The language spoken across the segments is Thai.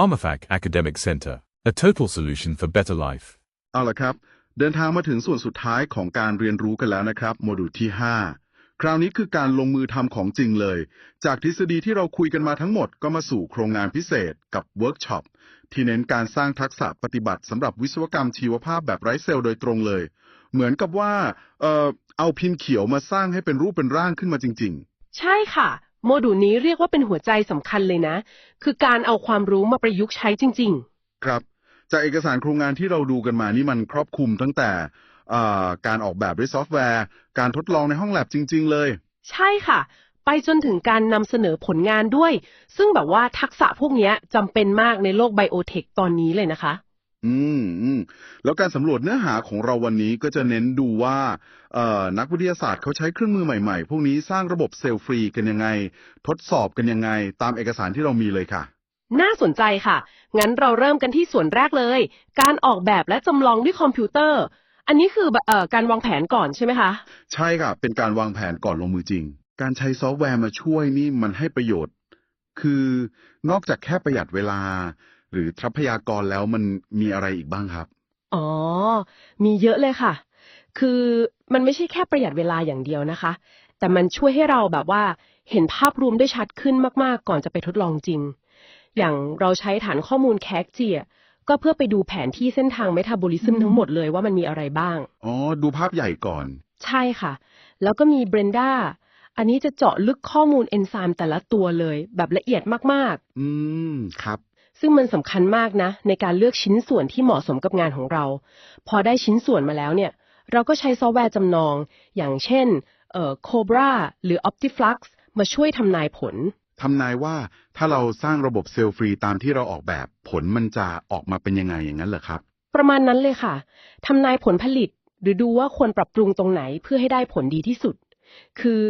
PharmaFac Academic Center, a total solution for better life. เอาละครับ เดินทางมาถึงส่วนสุดท้ายของการเรียนรู้กันแล้วนะครับ โมดูลที่ 5 คราวนี้คือการลงมือทำของจริงเลย จากทฤษฎีที่เราคุยกันมาทั้งหมดก็มาสู่โครงงานพิเศษกับเวิร์กช็อปที่เน้นการสร้างทักษะปฏิบัติสำหรับวิศวกรรมชีวภาพแบบไร้เซลล์โดยตรงเลย เหมือนกับว่าเอ่อเอาพิมพ์เขียวมาสร้างให้เป็นรูปเป็นร่างขึ้นมาจริง ๆ ใช่ค่ะ โมดูลนี้เรียกว่าเป็นหัวใจสำคัญเลยนะ คือการเอาความรู้มาประยุกต์ใช้จริง ครับ จากเอกสารโครงงานที่เราดูกันมานี่มันครอบคลุมตั้งแต่เอ่อการออกแบบด้วยซอฟต์แวร์ การทดลองในห้องแลบจริง ๆ เลย ๆ ใช่ค่ะ ไปจนถึงการนำเสนอผลงานด้วย ซึ่งแบบว่าทักษะพวกเนี้ยจำเป็นมากในโลกไบโอเทคตอนนี้เลยนะคะ อืมอืมแล้วการสำรวจเนื้อหาของเราวันนี้ก็จะเน้นดูว่าเอ่อนักวิทยาศาสตร์เขาใช้เครื่องมือใหม่ๆ พวกนี้สร้างระบบเซลล์ฟรีกันยังไง ทดสอบกันยังไง ตามเอกสารที่เรามีเลยค่ะ น่าสนใจค่ะ งั้นเราเริ่มกันที่ส่วนแรกเลย การออกแบบและจำลองด้วยคอมพิวเตอร์ อันนี้คือแบบเอ่อการวางแผนก่อนใช่ไหมคะ ใช่ค่ะ เป็นการวางแผนก่อนลงมือจริง การใช้ซอฟต์แวร์มาช่วยนี่มันให้ประโยชน์ คือนอกจากแค่ประหยัดเวลา หรือทรัพยากรแล้วมันมีอะไรอีกบ้างครับ อ๋อ มีเยอะเลยค่ะ คือมันไม่ใช่แค่ประหยัดเวลาอย่างเดียวนะคะ แต่มันช่วยให้เราแบบว่าเห็นภาพรวมได้ชัดขึ้นมาก ๆ ก่อนจะไปทดลองจริง อย่างเราใช้ฐานข้อมูลแคกเจียก็เพื่อไปดูแผนที่เส้นทางเมตาบอลิซึมทั้งหมดเลยว่ามันมีอะไรบ้าง อ๋อ ดูภาพใหญ่ก่อน ใช่ค่ะ แล้วก็มีเบรนด้าอันนี้จะเจาะลึกข้อมูลเอนไซม์แต่ละตัวเลย แบบละเอียดมาก ๆ อืม ครับ ซึ่งมันสำคัญมากนะ ในการเลือกชิ้นส่วนที่เหมาะสมกับงานของเรา พอได้ชิ้นส่วนมาแล้วเนี่ย เราก็ใช้ซอฟต์แวร์จำนอง อย่างเช่นเอ่อ Cobra หรือ Optiflux มาช่วยทำนายผลทำนายว่าถ้าเราสร้างระบบเซลล์ฟรีตามที่เราออกแบบ ผลมันจะออกมาเป็นยังไงอย่างนั้นเหรอครับ ประมาณนั้นเลยค่ะทำนายผลผลิต หรือดูว่าควรปรับปรุงตรงไหนเพื่อให้ได้ผลดีที่สุด คือ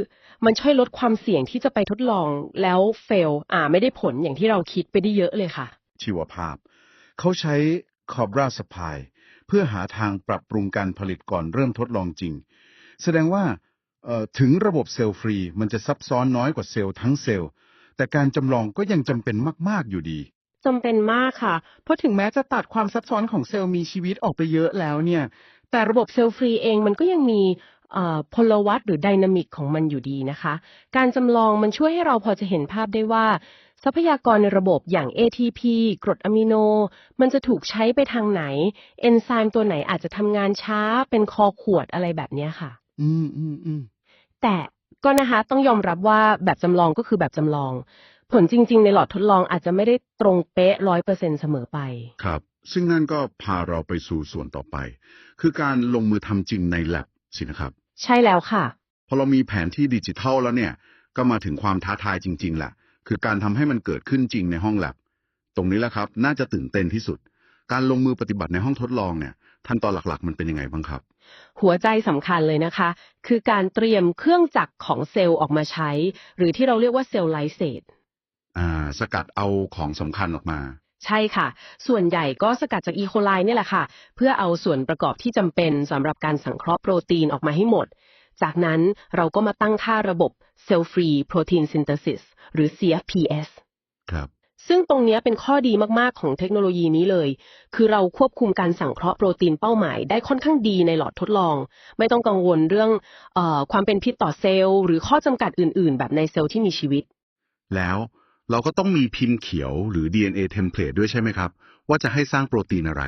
มันช่วยลดความเสี่ยงที่จะไปทดลองแล้วเฟลอ่าไม่ได้ผลอย่างที่เราคิดไปได้เยอะเลยค่ะ ชีวภาพ เขาใช้ Cobra Spy เพื่อหาทางปรับปรุงการผลิตก่อนเริ่มทดลองจริง แสดงว่าถึงระบบเซลล์ฟรีมันจะซับซ้อนน้อยกว่าเซลล์ทั้งเซลล์ แต่การจำลองก็ยังจำเป็นมากๆอยู่ดีจำเป็นมากค่ะ เพราะถึงแม้จะตัดความซับซ้อนของเซลล์มีชีวิตออกไปเยอะแล้วเนี่ย แต่ระบบเซลล์ฟรีเองมันก็ยังมี พลวัตหรือไดนามิกของมันอยู่ดีนะคะ การจำลองมันช่วยให้เราพอจะเห็นภาพได้ว่า ทรัพยากรในระบบอย่าง ATP กรดอะมิโน มันจะถูกใช้ไปทางไหน เอนไซม์ตัวไหนอาจจะทำงานช้าเป็นคอขวดอะไรแบบเนี้ยค่ะ อืมอืมอืมแต่ก็นะคะต้องยอมรับว่าแบบจำลองก็คือแบบจำลอง ผลจริง ๆ ในหลอดทดลองอาจจะไม่ได้ตรงเป๊ะร้อยเปอร์เซ็นเสมอไป ครับ ซึ่งนั่นก็พาเราไปสู่ส่วนต่อไป คือการลงมือทำจริงใน lab สินะครับ ใช่แล้วค่ะ พอเรามีแผนที่ดิจิทัลแล้วเนี่ย ก็มาถึงความท้าทายจริงๆแหละคือการทำให้มันเกิดขึ้นจริงในห้องแลบตรงนี้แหละครับ น่าจะตื่นเต้นที่สุด การลงมือปฏิบัติในห้องทดลองเนี่ยขั้นตอนหลักๆ มันเป็นยังไงบ้างครับ หัวใจสำคัญเลยนะคะ คือการเตรียมเครื่องจักรของเซลล์ออกมาใช้ หรือที่เราเรียกว่าเซลล์ไลเซตอ่า สกัดเอาของสำคัญออกมา ใช่ค่ะ ส่วนใหญ่ก็สกัดจากอีโคไลนี่แหละค่ะ เพื่อเอาส่วนประกอบที่จำเป็นสำหรับการสังเคราะห์โปรตีนออกมาให้หมด จากนั้นเราก็มาตั้งค่าระบบ Cell Free Protein Synthesis หรือ CFPS ครับ ซึ่งตรงเนี้ยเป็นข้อดีมากๆของเทคโนโลยีนี้เลย คือเราควบคุมการสังเคราะห์โปรตีนเป้าหมายได้ค่อนข้างดีในหลอดทดลอง ไม่ต้องกังวลเรื่องเออความเป็นพิษต่อเซลล์ หรือข้อจำกัดอื่น ๆ แบบในเซลล์ที่มีชีวิต แล้ว เราก็ต้องมีพิมพ์เขียวหรือ DNA template ด้วยใช่ไหมครับ ว่าจะให้สร้างโปรตีนอะไร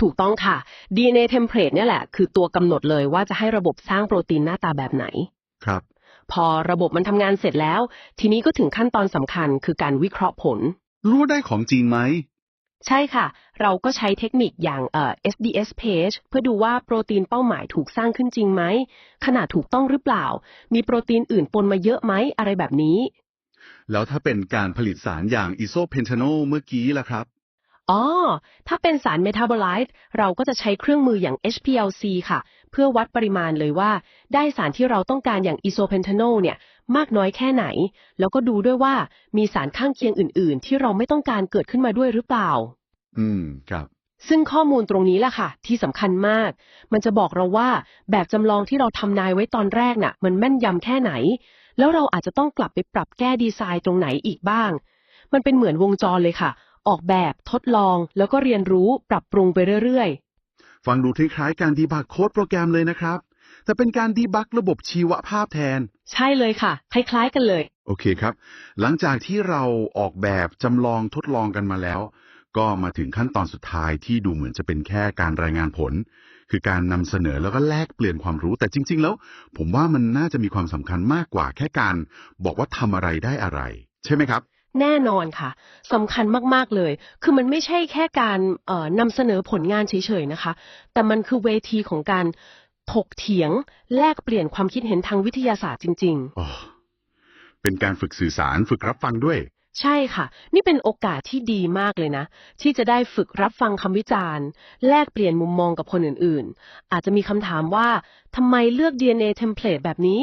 ถูกต้องค่ะ DNA template เนี่ยแหละ คือตัวกำหนดเลยว่าจะให้ระบบสร้างโปรตีนหน้าตาแบบไหน ครับ พอระบบมันทำงานเสร็จแล้ว ทีนี้ก็ถึงขั้นตอนสำคัญคือการวิเคราะห์ผล รู้ได้ของจริงไหม ใช่ค่ะ เราก็ใช้เทคนิคอย่างเอ่อ SDS page เพื่อดูว่าโปรตีนเป้าหมายถูกสร้างขึ้นจริงไหม ขนาดถูกต้องหรือเปล่า มีโปรตีนอื่นปนมาเยอะไหมอะไรแบบนี้ แล้วถ้าเป็นการผลิตสารอย่างอิโซเพนทานอลเมื่อกี้ล่ะครับ อ๋อ ถ้าเป็นสารเมตาบอไลต์เราก็จะใช้เครื่องมืออย่าง HPLC ค่ะ เพื่อวัดปริมาณเลยว่า ได้สารที่เราต้องการอย่างอิโซเพนทานอลเนี่ย มากน้อยแค่ไหน แล้วก็ดูด้วยว่ามีสารข้างเคียงอื่น ๆ ที่เราไม่ต้องการเกิดขึ้นมาด้วยหรือเปล่า อืม ครับ ซึ่งข้อมูลตรงนี้แหละค่ะ ที่สำคัญมาก มันจะบอกเราว่าแบบจำลองที่เราทำนายไว้ตอนแรกน่ะ มันแม่นยำแค่ไหน แล้วเราอาจจะต้องกลับไปปรับแก้ดีไซน์ตรงไหนอีกบ้าง มันเป็นเหมือนวงจรเลยค่ะ ออกแบบทดลองแล้วก็เรียนรู้ปรับปรุงไปเรื่อยฟังดูคล้ายๆการดีบักโค้ดโปรแกรมเลยนะครับ แต่เป็นการดีบักระบบชีวภาพแทนๆใช่เลยค่ะ คล้าย ๆ กันเลย โอเคครับ หลังจากที่เราออกแบบจำลองทดลองกันมาแล้ว ก็มาถึงขั้นตอนสุดท้ายที่ดูเหมือนจะเป็นแค่การรายงานผล คือการนำเสนอแล้วก็แลกเปลี่ยนความรู้แต่จริง ๆ แล้ว ผมว่ามันน่าจะมีความสำคัญมากกว่าแค่การบอกว่าทำอะไรได้อะไร ใช่ไหมครับ แน่นอนค่ะสำคัญมาก ๆ เลย คือมันไม่ใช่แค่การเอ่อนำเสนอผลงานเฉยๆนะคะ แต่มันคือเวทีของการถกเถียง แลกเปลี่ยนความคิดเห็นทางวิทยาศาสตร์จริงอ๋อเป็นการฝึกสื่อสารฝึกรับฟังด้วยๆ ใช่ค่ะ นี่เป็นโอกาสที่ดีมากเลยนะ ที่จะได้ฝึกรับฟังคำวิจารณ์ แลกเปลี่ยนมุมมองกับคนอื่นๆ อาจจะมีคำถามว่าทำไมเลือก DNA template แบบนี้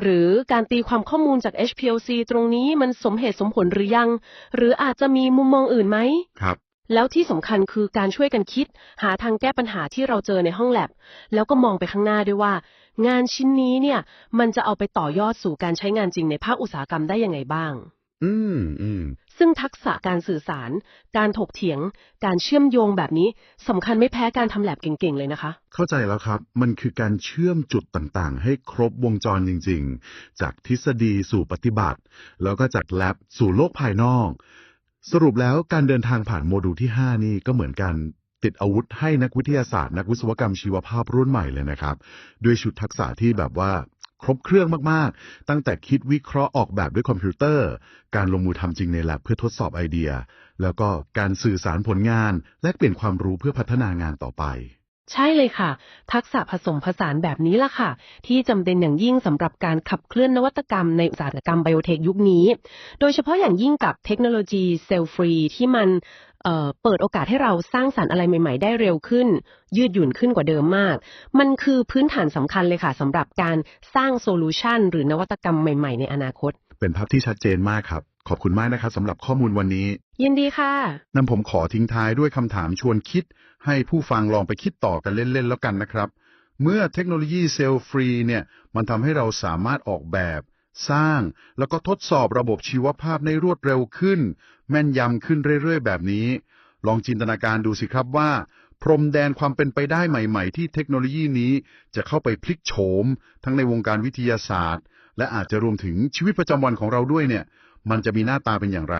หรือการตีความข้อมูลจาก HPLC ตรงนี้มันสมเหตุสมผลหรือยัง หรืออาจจะมีมุมมองอื่นไหม ครับ แล้วที่สำคัญคือการช่วยกันคิด หาทางแก้ปัญหาที่เราเจอในห้องแลบ แล้วก็มองไปข้างหน้าด้วยว่า งานชิ้นนี้เนี่ยมันจะเอาไปต่อยอดสู่การใช้งานจริงในภาคอุตสาหกรรมได้ยังไงบ้าง อืมอืมซึ่งทักษะการสื่อสาร การถกเถียง การเชื่อมโยงแบบนี้สำคัญไม่แพ้การทำแลบเก่งๆ เลยนะคะ เข้าใจแล้วครับ มันคือการเชื่อมจุดต่างๆ ให้ครบวงจรจริง ๆ จากทฤษฎีสู่ปฏิบัติ แล้วก็จากแลบสู่โลกภายนอก สรุปแล้วการเดินทางผ่านโมดูลที่ 5 นี่ก็เหมือนกันติดอาวุธให้นักวิทยาศาสตร์ นักวิศวกรรมชีวภาพรุ่นใหม่เลยนะครับ ด้วยชุดทักษะที่แบบว่า ครบเครื่องมากๆ ตั้งแต่คิดวิเคราะห์ออกแบบด้วยคอมพิวเตอร์ การลงมือทำจริงในแลบเพื่อทดสอบไอเดีย แล้วก็การสื่อสารผลงาน และเปลี่ยนความรู้เพื่อพัฒนางานต่อไป ใช่เลยค่ะ ทักษะผสมผสานแบบนี้ล่ะค่ะ ที่จำเป็นอย่างยิ่งสำหรับการขับเคลื่อนนวัตกรรมในอุตสาหกรรมไบโอเทคยุคนี้ โดยเฉพาะอย่างยิ่งกับเทคโนโลยีเซลล์ฟรีที่มัน เอ่อเปิดโอกาสให้เราสร้างสารรค์อะไรใหม่ๆ ได้เร็วขึ้น ยืดหยุ่นขึ้นกว่าเดิมมาก มันคือพื้นฐานสำคัญเลยค่ะสำหรับการสร้างโซลูชันหรือนวัตกรรมใหม่ๆ ในอนาคต เป็นภาพที่ชัดเจนมากครับ ขอบคุณมากนะครับสำหรับข้อมูลวันนี้ ยินดีค่ะนั้นผมขอทิ้งท้ายด้วยคำถามชวนคิด ให้ผู้ฟังลองไปคิดต่อกันเล่นๆแล้วกันนะครับ เมื่อเทคโนโลยีเซลล์ฟรีเนี่ยมันทำให้เราสามารถออกแบบ สร้างแล้วก็ทดสอบระบบชีวภาพในรวดเร็วขึ้น แม่นยำขึ้นเรื่อย ๆ แบบนี้ ลองจินตนาการดูสิครับว่า พรมแดนความเป็นไปได้ใหม่ ๆ ที่เทคโนโลยีนี้จะเข้าไปพลิกโฉม ทั้งในวงการวิทยาศาสตร์ และอาจจะรวมถึงชีวิตประจำวันของเราด้วยเนี่ย มันจะมีหน้าตาเป็นอย่างไร